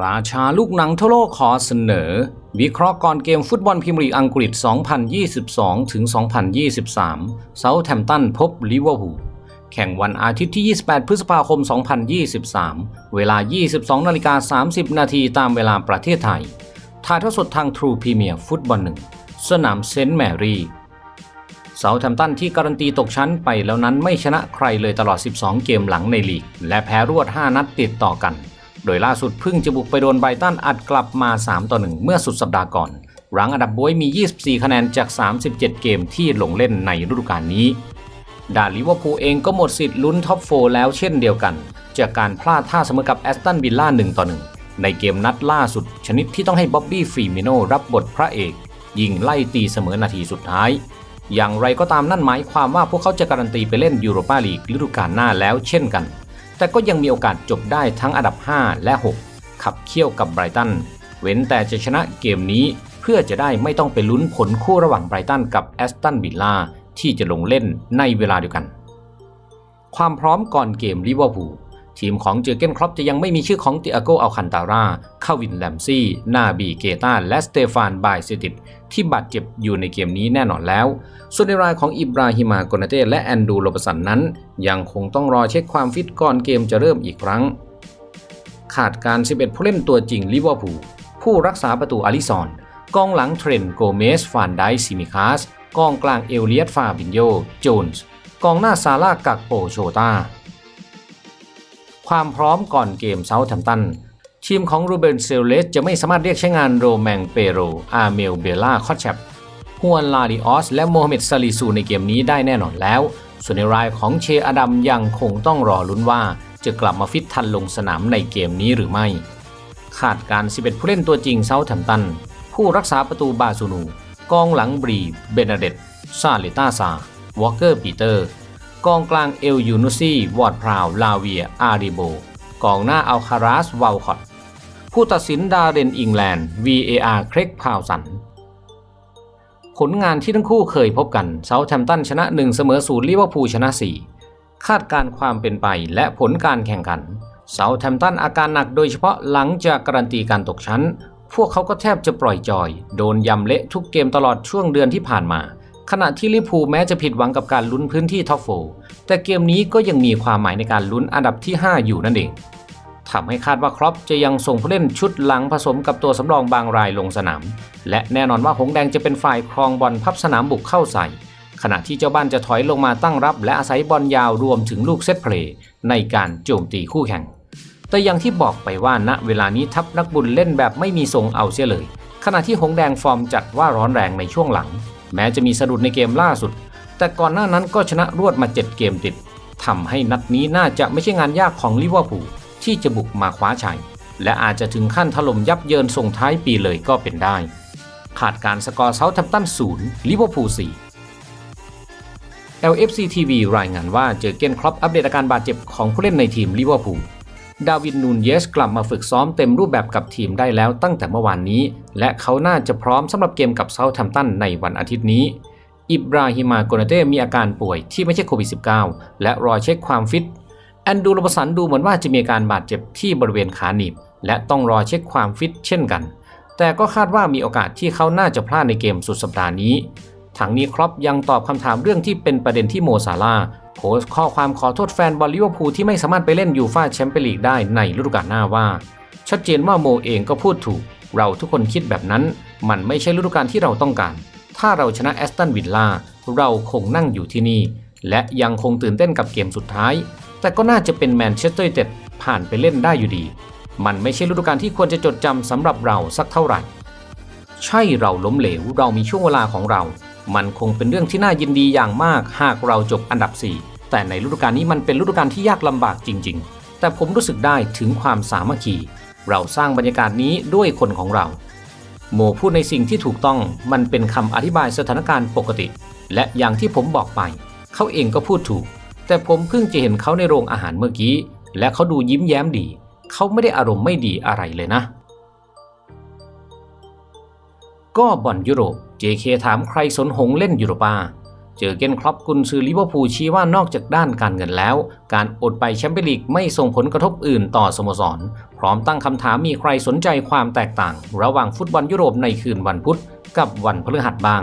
ราชาลูกหนังทั่วโลกขอเสนอ วิเคราะห์ก่อนเกมฟุตบอลพรีเมียร์ลีกอังกฤษ 2022 ถึง 2023 เซาท์แฮมป์ตันพบลิเวอร์พูล แข่งวันอาทิตย์ที่ 28 พฤษภาคม 2023 เวลา 22นาฬิกา30 นาทีตามเวลาประเทศไทย ถ่ายทอดสดทาง True Premier ฟุตบอลหนึ่ง สนามเซนต์แมรี่ เซาท์แฮมป์ตันที่การันตีตกชั้นไปแล้วนั้นไม่ชนะใครเลยตลอด 12 เกมหลังในลีก และแพ้รวด 5 นัดติดต่อกัน โดยล่าสุดพิ่งจะบุกไปโดนไบตันอัดกลับมา 3 ต่อ 1 เมื่อสุดสัปดาห์ก่อน รังอันดับบวยมี 24 คะแนนจาก 37 เกมที่ลงเล่นในฤดูกาลนี้ดานลิเวอร์พูลเองก็หมดสิทธิ์ลุ้นท็อปโฟแล้วเช่นเดียวกัน จากการพลาดท่าเสมอกับแอสตันวิลล่า1ต่อ1ในเกมนัดล่าสุด ชนิดที่ต้องให้บ๊อบบี้ฟรีมิโนรับบทพระเอกยิงไล่ตีเสมอนาทีสุดท้าย อย่างไรก็ตามนั่นหมายความว่าพวกเขาจะการันตีไปเล่นยูโรปาลีกฤดูกาลหน้าแล้วเช่นกัน แต่ก็ยังมีโอกาสจบได้ทั้งอันดับ 5 และ 6 ขับเคี่ยวกับไบรตัน เว้นแต่จะชนะเกมนี้ เพื่อจะได้ไม่ต้องไปลุ้นผลคู่ระหว่างไบรตันกับแอสตันวิลล่าที่จะลงเล่นในเวลาเดียวกัน ความพร้อมก่อนเกมลิเวอร์พูล ทีมของเจอเกนครอปจะยังไม่มีชื่อของติอาโกอัลคันตาราคาวินแลมซี่ นาบีเกตาและสเตฟานบายเซติดที่บาดเจ็บอยู่ในเกมนี้แน่นอนแล้ว ส่วนในรายของอิบราฮิมากนาเต้และแอนดูโรบสันนั้น ยังคงต้องรอเช็คความฟิตก่อนเกมจะเริ่มอีกครั้ง ขาดการ 11 ผู้เล่นตัวจริงลิเวอร์พูลผู้รักษาประตูอาริซอนกองหลังเทรนโกเมสฟานไดซิมิคาสกองกลางเอลเลียตฟาบินโยโจนส์กองหน้าซาร่ากักโปโชตา ความพร้อมก่อนเกมเซาท์แฮมตันทีมของรูเบนเซเลสจะไม่สามารถเรียกใช้งานโรแมงเปโรอาเมลเบล่าคอตแชปฮวนลาดิออส และโมฮัมเหม็ดซาลิซูในเกมนี้ได้แน่นอนแล้ว ส่วนในรายของเชอดัมยังคงต้องรอลุ้นว่า จะกลับมาฟิตทันลงสนามในเกมนี้หรือไม่ ขาดการ 11 ผู้เล่นตัวจริงเซาท์แฮมตัน ผู้รักษาประตูบาซูนู กองหลังบรี เบนเดตซาเลต้าซาวอลเกอร์ปีเตอร์ กองกลางเอลยูนุซี่วอร์ดพราวลาเวียอาริโบกองหน้าอัลคาราสวาลคอตผู้ตัดสินดาเรนอิงแลนด์ VAR เครกพาวสัน ผลงานที่ทั้งคู่เคยพบกันเซาท์แฮมป์ตันชนะ1เสมอศูนย์ลิเวอร์พูลชนะ 4 คาดการความเป็นไปและผลการแข่งขันเซาท์แฮมป์ตันอาการหนักโดยเฉพาะหลังจากการันตีการตกชั้น พวกเขาก็แทบจะปล่อยจอย โดนยำเละทุกเกมตลอดช่วงเดือนที่ผ่านมา ขณะที่ลิพูแม้จะผิดหวังกับการลุ้นพื้นที่ท็อปโฟร์แต่เกมนี้ก็ยังมีความหมายในการลุ้นอันดับที่ 5 อยู่นั่นเองทำให้คาดว่าครอปจะยังส่งผู้เล่นชุดหลังผสมกับตัวสำรองบางรายลงสนาม และแน่นอนว่าหงแดงจะเป็นฝ่ายครองบอลพับสนามบุกเข้าใส่ ขณะที่เจ้าบ้านจะถอยลงมาตั้งรับ และอาศัยบอลยาวรวมถึงลูกเซตเพลย์ในการโจมตีคู่แข่ง แต่อย่างที่บอกไปว่าณเวลานี้ทัพนักบุญเล่นแบบไม่มีทรงเอาเสียเลย ขณะที่หงแดงฟอร์มจัดว่าร้อนแรงในช่วงหลัง แม้จะมีสะดุดในเกมล่าสุด แต่ก่อนหน้านั้นก็ชนะรวดมา 7 เกมติดทำให้นัดนี้น่าจะไม่ใช่งานยากของลิเวอร์พูลที่จะบุกมาคว้าชัย และอาจจะถึงขั้นถล่มยับเยินส่งท้ายปีเลยก็เป็นได้ ขาดการสกอร์เซาท์แฮมตัน0ลิเวอร์พูล4 LFC TV รายงานว่าเจอเกนครอปอัปเดตอาการบาดเจ็บของผู้เล่นในทีมลิเวอร์พูล ดาวินนูนเยสกลับมาฝึกซ้อมเต็มรูปแบบกับทีมได้แล้วตั้งแต่เมื่อวานนี้ และเขาน่าจะพร้อมสำหรับเกมกับเซาท์แฮมป์ตันในวันอาทิตย์นี้ อิบราฮิมาโกนาเต้มีอาการป่วยที่ไม่ใช่โควิด -19 และรอเช็คความฟิต แอนดูโรบสันดูเหมือนว่าจะมีอาการบาดเจ็บที่บริเวณขาหนีบ และต้องรอเช็คความฟิตเช่นกัน แต่ก็คาดว่ามีโอกาสที่เขาน่าจะพลาดในเกมสุดสัปดาห์นี้ทั้งนี้ครอปยังตอบคำถามเรื่องที่เป็นประเด็นที่โมซาลา โพสต์ข้อความขอโทษแฟนบอลลิเวอร์พูลที่ไม่สามารถไปเล่นยูฟ่าแชมเปี้ยนลีกได้ในฤดูกาลหน้าว่า ชัดเจนว่าโมเองก็พูดถูก เราทุกคนคิดแบบนั้น มันไม่ใช่ฤดูกาลที่เราต้องการ ถ้าเราชนะแอสตันวิลล่าเราคงนั่งอยู่ที่นี่ และยังคงตื่นเต้นกับเกมสุดท้าย แต่ก็น่าจะเป็นแมนเชสเตอร์ยูไนเต็ดผ่านไปเล่นได้อยู่ดี มันไม่ใช่ฤดูกาลที่ควรจะจดจำสำหรับเราสักเท่าไหร่ ใช่เราล้มเหลวเรามีช่วงเวลาของเรา มันคงเป็นเรื่องที่น่ายินดีอย่างมากหากเราจบอันดับ4 แต่ในฤดูกาลนี้มันเป็นฤดูกาลที่ยากลำบากจริง ๆ แต่ผมรู้สึกได้ถึงความสามัคคี เราสร้างบรรยากาศนี้ด้วยคนของเรา โมพูดในสิ่งที่ถูกต้องมันเป็นคำอธิบายสถานการณ์ปกติ และอย่างที่ผมบอกไป เขาเองก็พูดถูก แต่ผมเพิ่งจะเห็นเขาในโรงอาหารเมื่อกี้ และเขาดูยิ้มแย้มดี เขาไม่ได้อารมณ์ไม่ดีอะไรเลยนะ ก็บอลยุโรป JK ถามใครสนหงเล่นยูโรปา เจอเกนครอปกุนซือลิเวอร์พูลชี้ว่านอกจากด้านการเงินแล้ว การอดไปแชมเปี้ยนลีกไม่ส่งผลกระทบอื่นต่อสโมสร พร้อมตั้งคำถามมีใครสนใจความแตกต่าง ระหว่างฟุตบอลยุโรปในคืนวันพุธกับวันพฤหัสบ้าง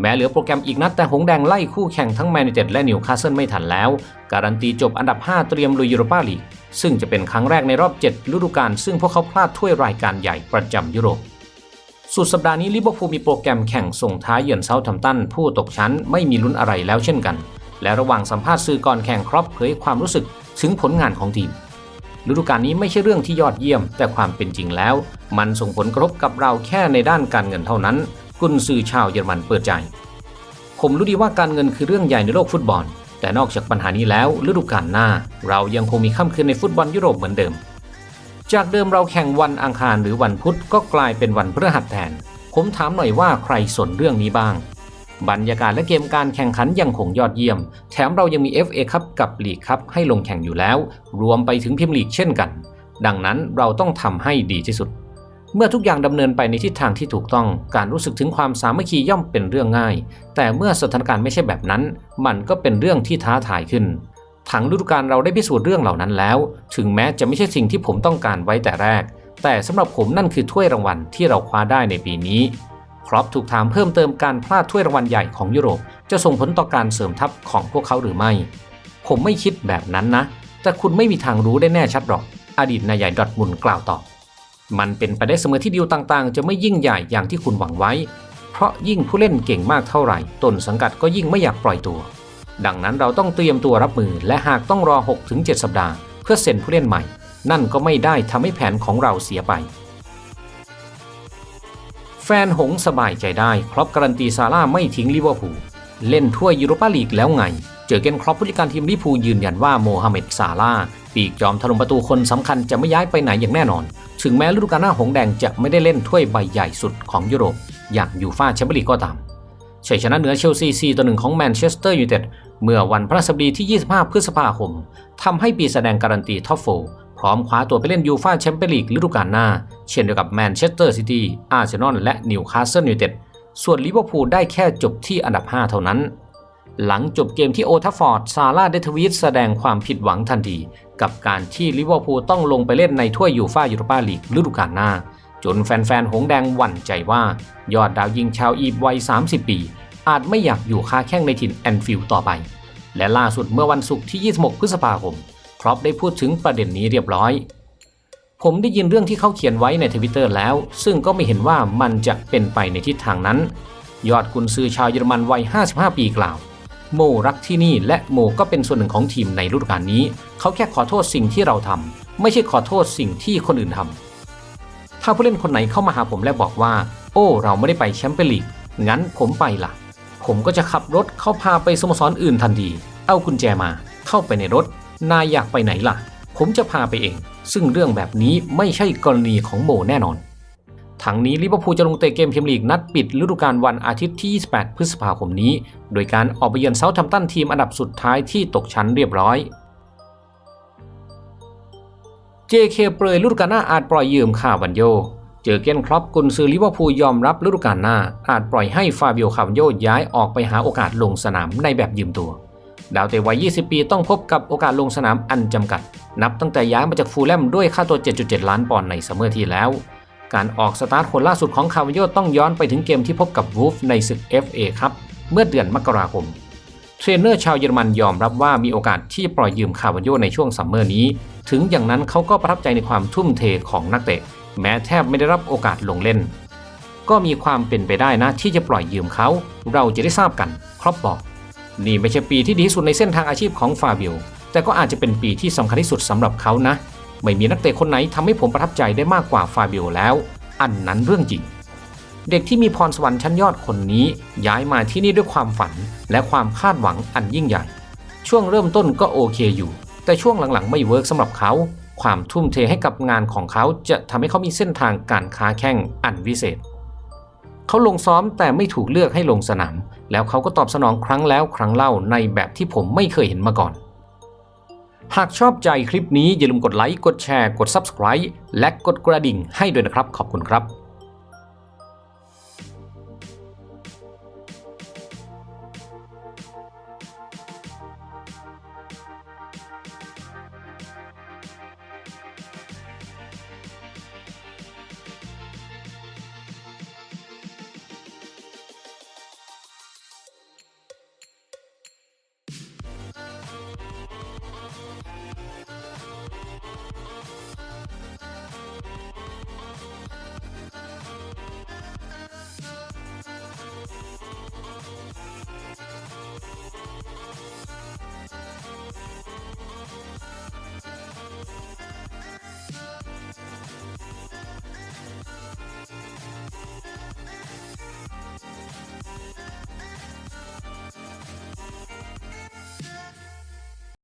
แม้เหลือโปรแกรมอีกนัดแต่หงแดงไล่คู่แข่งทั้งแมนยูเต็ดและนิวคาสเซิลไม่ทันแล้ว การันตีจบอันดับ 5 เตรียมลุยยูโรปาลีกซึ่งจะเป็นครั้งแรกในรอบ 7 ฤดูกาลซึ่งพวกเขาพลาดถ้วยรายการใหญ่ประจำยุโรป สุดสัปดาห์นี้ลิเวอร์พูลมีโปรแกรมแข่งส่งท้ายเยือนเซาท์แฮมป์ตันผู้ตกชั้นไม่มีลุ้นอะไรแล้วเช่นกัน และระหว่างสัมภาษณ์สื่อก่อนแข่งครอปเผยความรู้สึกถึงผลงานของทีมฤดูกาลนี้ไม่ใช่เรื่องที่ยอดเยี่ยม แต่ความเป็นจริงแล้ว มันส่งผลกระทบกับเราแค่ในด้านการเงินเท่านั้นกุนซือชาวเยอรมันเปิดใจ ผมรู้ดีว่าการเงินคือเรื่องใหญ่ในโลกฟุตบอล แต่นอกจากปัญหานี้แล้วฤดูกาลหน้า เรายังคงมีค่ำคืนในฟุตบอลยุโรปเหมือนเดิม จากเดิมเราแข่งวันอังคารหรือวันพุธก็กลายเป็นวันพฤหัสแทน ผมถามหน่อยว่าใครสนเรื่องนี้บ้าง บรรยากาศและเกมการแข่งขันยังคงยอดเยี่ยม แถมเรายังมี FA คัพกับลีกคัพให้ลงแข่งอยู่แล้ว รวมไปถึงพรีเมียร์ลีกเช่นกัน ดังนั้นเราต้องทำให้ดีที่สุด เมื่อทุกอย่างดำเนินไปในทิศทางที่ถูกต้อง การรู้สึกถึงความสามัคคีย่อมเป็นเรื่องง่าย แต่เมื่อสถานการณ์ไม่ใช่แบบนั้น มันก็เป็นเรื่องที่ท้าทายขึ้น ทั้งฤดูกาลเราได้พิสูจน์เรื่องเหล่านั้นแล้ว ถึงแม้จะไม่ใช่สิ่งที่ผมต้องการไว้แต่แรก แต่สำหรับผมนั่นคือถ้วยรางวัลที่เราคว้าได้ในปีนี้ครอปถูกถามเพิ่มเติมการพลาดถ้วยรางวัลใหญ่ของยุโรป จะส่งผลต่อการเสริมทัพของพวกเขาหรือไม่ ผมไม่คิดแบบนั้นนะ แต่คุณไม่มีทางรู้ได้แน่ชัดหรอก อดีตนายใหญ่ดอทมุนกล่าวต่อ มันเป็นไปได้เสมอที่ดีลต่างๆ จะไม่ยิ่งใหญ่อย่างที่คุณหวังไว้ เพราะยิ่งผู้เล่นเก่งมากเท่าไหร่ ตนสังกัดก็ยิ่งไม่อยากปล่อยตัว ดังนั้นเราต้องเตรียมตัวรับมือและหากต้องรอ 6-7 สัปดาห์ เพื่อเซ็นผู้เล่นใหม่ นั่นก็ไม่ได้ทำให้แผนของเราเสียไป แฟนหงสบายใจได้ครอปการันตีซาร่าไม่ทิ้งลิเวอร์พูลเล่นถ้วยยูโรปาลีกแล้วไง เจอเกนครอปผู้จัดการทีมลิเวอร์พูลยืนยันว่าโมฮัมเหม็ดซาร่าปีกจอมถล่มประตูคนสำคัญจะไม่ย้ายไปไหนอย่างแน่นอน ถึงแม้ฤดูกาลหน้าหงแดงจะไม่ได้เล่นถ้วยใบใหญ่สุดของยุโรป อย่างยูฟ่าแชมเปี้ยนลีกก็ตามชัยชนะเหนือเชลซี4ต่อ1ของแมนเชสเตอร์ยูไนเต็ด เมื่อวันพฤหัสบดีที่ 25 พฤษภาคมทำให้ปีแสดงการันตีท็อปโฟพร้อมคว้าตัวไปเล่นยูฟ่าแชมเปี้ยนลีกฤดูกาลหน้า เช่นเดียวกับแมนเชสเตอร์ซิตี้ อาร์เซนอล และนิวคาสเซิลยูไนเต็ด ส่วนลิเวอร์พูลได้แค่จบที่อันดับ 5 เท่านั้น หลังจบเกมที่โอทัฟฟอร์ด ซาร่าได้ทวีตแสดงความผิดหวังทันที กับการที่ลิเวอร์พูลต้องลงไปเล่นในถ้วยยูฟ่ายูโรปาลีกฤดูกาลหน้า จนแฟนๆ หงแดงหวั่นใจว่า ยอดดาวยิงชาวอีฟวัย 30 ปี อาจไม่อยากอยู่ค้าแข้งในถิ่นแอนฟิลด์ต่อไป และล่าสุดเมื่อวันศุกร์ที่ 26 พฤษภาคม ครอปได้พูดถึงประเด็นนี้เรียบร้อย ผมได้ยินเรื่องที่เขาเขียนไว้ในทวิตเตอร์แล้ว ซึ่งก็ไม่เห็นว่ามันจะเป็นไปในทิศทางนั้น ยอดกุนซือชาวเยอรมันวัย 55 ปีกล่าว โมรักที่นี่และโมก็เป็นส่วนหนึ่งของทีมในฤดูกาลนี้ เขาแค่ขอโทษสิ่งที่เราทำไม่ใช่ขอโทษสิ่งที่คนอื่นทำถ้าผู้เล่นคนไหนเข้ามาหาผมและบอกว่า โอ้ เราไม่ได้ไปแชมเปี้ยนลีก งั้นผมไปล่ะ ผมก็จะขับรถเข้าพาไปสโมสรอื่นทันที เอากุญแจมา เข้าไปในรถ นายอยากไปไหนล่ะ ผมจะพาไปเอง ซึ่งเรื่องแบบนี้ไม่ใช่กรณีของโมแน่นอน ทั้งนี้ลิเวอร์พูลจะลงเตะเกมพรีเมียร์ลีกนัดปิดฤดูกาลวันอาทิตย์ที่ 28 พฤษภาคมนี้ โดยการออกไปเยือนเซาท์แฮมป์ตันทีมอันดับสุดท้ายที่ตกชั้นเรียบร้อย JK เปรยฤดูกาลหน้าอาจปล่อยยืมค่าวันโย เจอเกนครอปกุนซือลิเวอร์พูลยอมรับฤดูกาลหน้า อาจปล่อยให้ฟาบิโอคาวันโยย้ายออกไปหาโอกาสลงสนามในแบบยืมตัว ดาวเตะวัย 20 ปีต้องพบกับโอกาสลงสนามอันจำกัด นับตั้งแต่ย้ายมาจากฟูลแลมด้วยค่าตัว 7.7 ล้านปอนด์ในซัมเมอร์ที่แล้ว การออกสตาร์ทคนล่าสุดของคาวันโยต้องย้อนไปถึงเกมที่พบกับวูฟในศึก FA ครับเมื่อเดือนมกราคมเทรนเนอร์ชาวเยอรมันยอมรับว่ามีโอกาสที่ปล่อยยืมคาวันโยในช่วงซัมเมอร์นี้ ถึงอย่างนั้นเขาก็ประทับใจในความทุ่มเทของนักเตะ แม้แทบไม่ได้รับโอกาสลงเล่น ก็มีความเป็นไปได้นะที่จะปล่อยยืมเขา เราจะได้ทราบกันครอปบอก นี่ไม่ใช่ปีที่ดีที่สุดในเส้นทางอาชีพของฟาบิโอแต่ก็อาจจะเป็นปีที่สำคัญที่สุดสำหรับเขานะ ไม่มีนักเตะคนไหนทำให้ผมประทับใจได้มากกว่าฟาบิโอแล้ว อันนั้นเรื่องจริง เด็กที่มีพรสวรรค์ชั้นยอดคนนี้ ย้ายมาที่นี่ด้วยความฝัน และความคาดหวังอันยิ่งใหญ่ ช่วงเริ่มต้นก็โอเคอยู่ แต่ช่วงหลังๆไม่เวิร์กสำหรับเขา ความทุ่มเทให้กับงานของเขาจะทำให้เขามีเส้นทางการค้าแข่งอันวิเศษ เขาลงซ้อมแต่ไม่ถูกเลือกให้ลงสนาม แล้วเขาก็ตอบสนองครั้งแล้วครั้งเล่าในแบบที่ผมไม่เคยเห็นมาก่อน หากชอบใจคลิปนี้อย่าลืมกดไลค์ กดแชร์ กด Subscribe และกดกระดิ่งให้ด้วยนะครับ ขอบคุณครับ